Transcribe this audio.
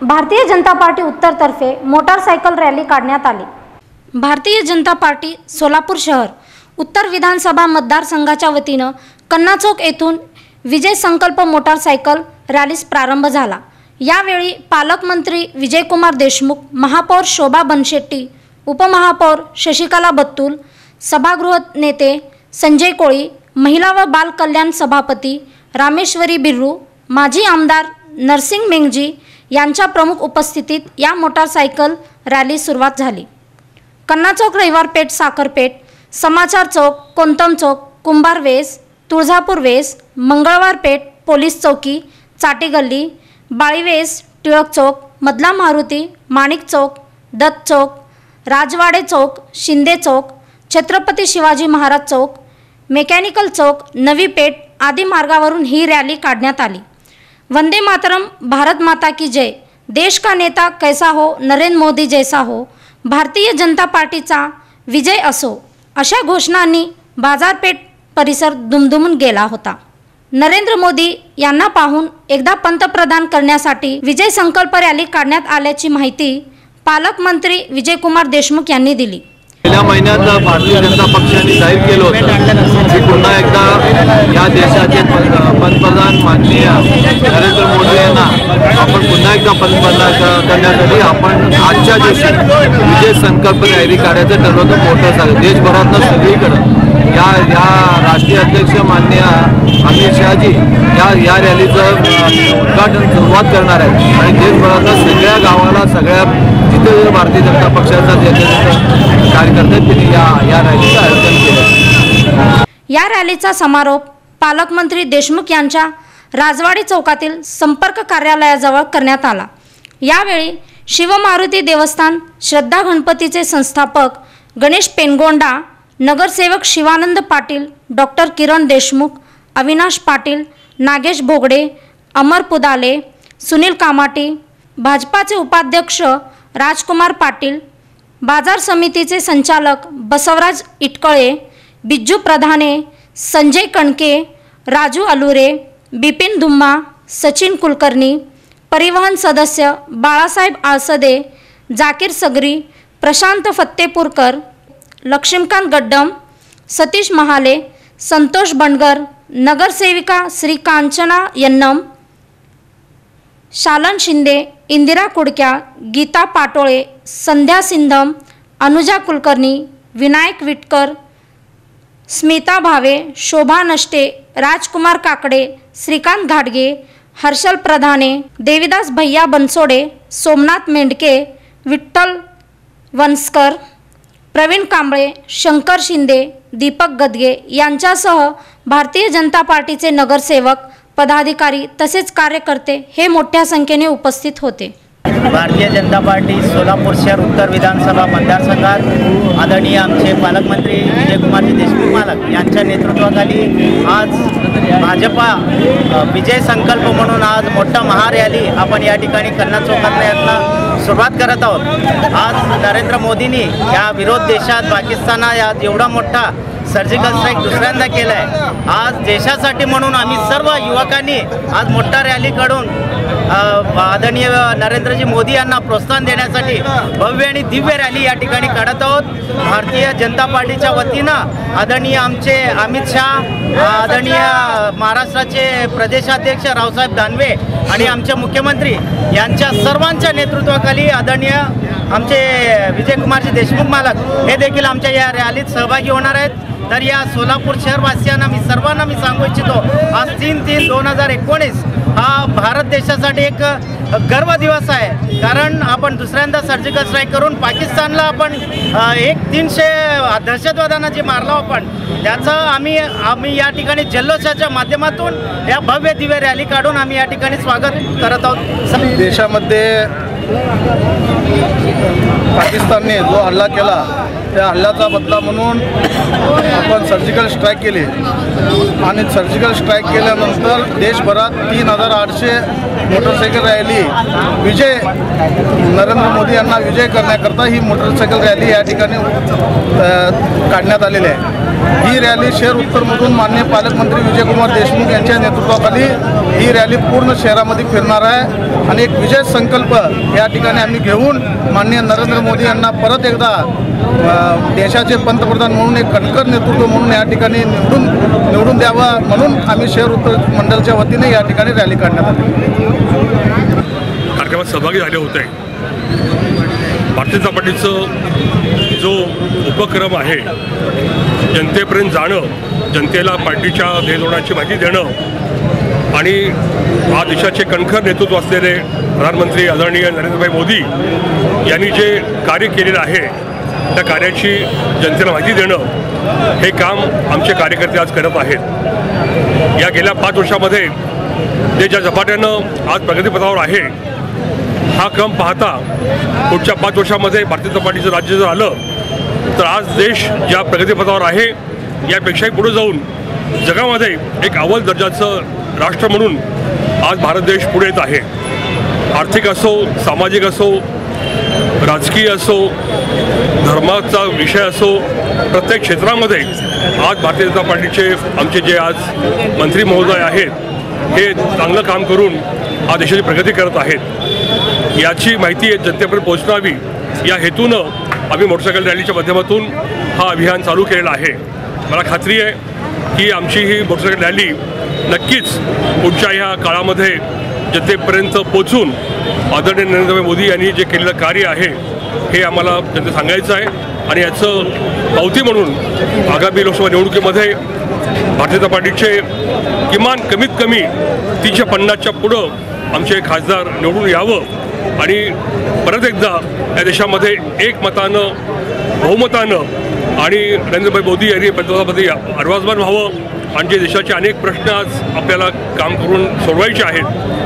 भारतीय जनता पार्टी उत्तरतर्फे motorcycle rally काढण्यात आली. भारतीय जनता पार्टी सोलापूर शहर उत्तर विधानसभा मतदारसंघाच्या वतीनं कन्नाचौक येथून विजय संकल्प मोटारसायकल रॅलीस प्रारंभ झाला. यावेळी पालकमंत्री विजयकुमार देशमुख महापौर शोभा बनशेट्टी उपमहापौर शशिकला बत्तूल सभागृह नेते संजय कोळी महिला व बाल कल्याण सभापती रामेश्वरी बिर्रू माजी आमदार नरसिंग मेंगजी यांच्या प्रमुख उपस्थितीत या मोटारसायकल रॅली सुरुवात झाली. कन्ना चौक रविवार पेठ साखरपेठ समाचार चौक कोंतम चौक कुंभार वेस तुळजापूर वेस मंगळवार पेठ पोलीस चौकी चाटी गल्ली बाळीवेस टिळक चौक मधला मारुती माणिक चौक दत्त चौक राजवाडे चौक शिंदे चौक छत्रपती शिवाजी महाराज चौक मेकॅनिकल चौक नवी पेठ आदी मार्गावरून ही रॅली काढण्यात आली. वंदे मातरम भारत माता की जय. देश का नेता कैसा हो नरेंद्र मोदी जैसा हो. भारतीय जनता पार्टीचा विजय असो. अशा घोषणांनी बाजारपेठ परिसर दुमदुमून गेला होता. नरेंद्र मोदी यांना पाहून एकदा पंतप्रधान करण्यासाठी विजय संकल्प रॅली काढण्यात आल्याची माहिती पालकमंत्री विजयकुमार देशमुख यांनी दिली. गेल्या महिन्यात भारतीय जनता पक्षाने जाहीर केलं होतं की पुन्हा एकदा या देशाचे पंतप्रधान माननीय नरेंद्र मोदी यांना आपण पुन्हा एकदा पंतप्रधान करण्यासाठी आपण आजच्या दिवशी विजय संकल्प जाहीर काढायचं ठरवलं मोठं झालं. देशभरातनं सगळीकडं या या राष्ट्रीय अध्यक्ष माननीय अमित शहाजी या या रॅलीचं उद्घाटन सुरुवात करणार आहेत. आणि देशभरातल्या सगळ्या गावाला सगळ्या जिथे जिथे भारतीय जनता पक्षाचा कार्यकर्ते आहेत, त्यांनी या या रॅलीचं आयोजन केलं. या रॅलीचा समारोप पालकमंत्री देशमुख यांच्या राजवाडी चौकातील संपर्क कार्यालयाजवळ करण्यात आला. यावेळी शिवमारुती देवस्थान श्रद्धा गणपतीचे संस्थापक गणेश पेनगोंडा नगरसेवक शिवानंद पाटील डॉक्टर किरण देशमुख अविनाश पाटील नागेश भोगडे अमर पुदाले सुनील कामाटी भाजपाचे उपाध्यक्ष राजकुमार पाटील बाजार समितीचे संचालक बसवराज इटकळे बिज्जू प्रधाने संजय कणके राजू अलुरे बिपिन धुम्मा सचिन कुलकर्णी परिवहन सदस्य बाळासाहेब आळसदे जाकीर सगरी प्रशांत फत्तेपूरकर लक्ष्मीकांत गड्डम सतीश महाले संतोष बंडगर नगरसेविका श्री कांचना यन्नम शालन शिंदे इंदिरा कुडक्या गीता पाटोळे संध्या सिंधम अनुजा कुलकर्णी विनायक विटकर स्मिता भावे शोभा नष्टे राजकुमार काकडे श्रीकांत घाटगे हर्षल प्रधाने देविदास भैया बनसोडे सोमनाथ मेंढके विठ्ठल वनस्कर प्रवीण कांबळे शंकर शिंदे दीपक गदगे यांच्यासह भारतीय जनता पार्टीचे नगरसेवक पदाधिकारी तसेच कार्यकर्ते हे मोठ्या संख्येने उपस्थित होते. भारतीय जनता पार्टी सोलापूर शहर उत्तर विधानसभा मतदारसंघात आदरणीय आमचे पालकमंत्री विजयकुमारजी देशमुख मालक यांच्या नेतृत्वाखाली आज भाजपा विजय संकल्प म्हणून आज मोठा महारॅली आपण या ठिकाणी कन्ना चौकातनं यातनं सुरुवात करत आहोत. आज नरेंद्र मोदींनी या विरोध देशात पाकिस्ताना या एवढा मोठा सर्जिकल स्ट्राईक दुसऱ्यांदा केलं आहे आज देशासाठी म्हणून आम्ही सर्व युवकांनी आज मोठा रॅली काढून आदरणीय नरेंद्रजी मोदी यांना प्रोत्साहन देण्यासाठी भव्य आणि दिव्य रॅली या ठिकाणी काढत आहोत. भारतीय जनता पार्टीच्या वतीनं आदरणीय आमचे अमित शहा आदरणीय महाराष्ट्राचे प्रदेशाध्यक्ष रावसाहेब दानवे आणि आमचे मुख्यमंत्री यांच्या सर्वांच्या नेतृत्वाखाली आदरणीय आमचे विजयकुमारजी देशमुख मालक हे देखील आमच्या या रॅलीत सहभागी होणार आहेत. तर या सोलापूर शहरवासियांना मी सर्वांना मी सांगू इच्छितो आज तीन तीन दोन हजार एकोणीस हा भारत देशासाठी एक गर्व दिवस आहे. कारण आपण दुसऱ्यांदा सर्जिकल स्ट्राईक करून पाकिस्तानला आपण एक तीनशे दहशतवाद्यांना जे मारलो आपण त्याचं आम्ही आम्ही या ठिकाणी जल्लोषाच्या माध्यमातून या भव्य दिव्य रॅली काढून आम्ही या ठिकाणी स्वागत करत आहोत. देशामध्ये पाकिस्तानने जो हल्ला केला त्या हल्ल्याचा बदला म्हणून आपण सर्जिकल स्ट्राईक केली. आणि सर्जिकल स्ट्राईक केल्यानंतर देशभरात तीन हजार आठशे मोटरसायकल रॅली विजय नरेंद्र मोदी यांना विजय करण्याकरता ही मोटरसायकल रॅली या ठिकाणी काढण्यात आलेली आहे. ही रॅली शहर उत्तरमधून मान्य पालकमंत्री विजयकुमार देशमुख यांच्या नेतृत्वाखाली ही रॅली पूर्ण शहरामध्ये फिरणार आहे. आणि एक विजय संकल्प या ठिकाणी आम्ही घेऊन माननीय नरेंद्र मोदी यांना परत एकदा देशाचे पंतप्रधान म्हणून एक कणकर नेतृत्व म्हणून या ठिकाणी निवडून निवडून द्यावा म्हणून आम्ही शहर उत्तर मंडलच्या वतीने या ठिकाणी रॅली काढण्यात आली. कार्यक्रमात सहभागी झाले होते. भारतीय जनता पार्टीचं जो उपक्रम आहे जनतेपर्यंत जाणं जनतेला पार्टीच्या ध्येयधोरणाची माहिती देणं आणि हा देशाचे कणखर नेतृत्व असलेले प्रधानमंत्री आदरणीय नरेंद्रभाई मोदी यांनी जे कार्य केलेलं आहे त्या कार्याची जनतेला माहिती देणं हे काम आमचे कार्यकर्ते आज करत आहेत. या गेल्या पाच वर्षामध्ये ते ज्या झपाट्यानं आज प्रगतीपथावर आहे हा क्रम पाहता पुढच्या पाच वर्षामध्ये भारतीय जनता पार्टीचं राज्य जर आलं तर आज देश ज्या प्रगतीपथावर आहे यापेक्षाही पुढे जाऊन जगामध्ये एक अव्वल दर्जाचं राष्ट्र म्हणून आज भारत देश पुढे येत आहे. आर्थिक असो सामाजिक असो राजकीय असो धर्माचा विषय असो प्रत्येक क्षेत्रामध्ये आज भारतीय जनता पार्टीचे आमचे जे आज मंत्री महोदय आहेत हे चांगलं काम करून हा देशाची प्रगती करत आहेत. याची माहिती जनतेपर्यंत पोहोचवावी या हेतूनं आम्ही मोटरसायकल रॅलीच्या माध्यमातून हा अभियान चालू केलेला आहे. मला खात्री आहे की आमची ही मोटरसायकल रॅली नक्कीच पुढच्या ह्या काळामध्ये जनतेपर्यंत पोचून आदरणीय नरेंद्र मोदी यांनी जे केलेलं कार्य आहे हे आम्हाला जनते सांगायचं आहे. आणि याचं पावती म्हणून आगामी लोकसभा निवडणुकीमध्ये भारतीय जनता पार्टीचे किमान कमीत कमी तीनशे पन्नासच्या पुढं आमचे खासदार निवडून यावं. आणि परत एकदा या देशामध्ये एक मतानं बहुमतानं आणि नरेंद्रभाई मोदी यांनी पंतप्रधानपदी अर्वाजमान व्हावं. आणि जे देशाचे अनेक प्रश्न आज आपल्याला काम करून सोडवायचे आहेत.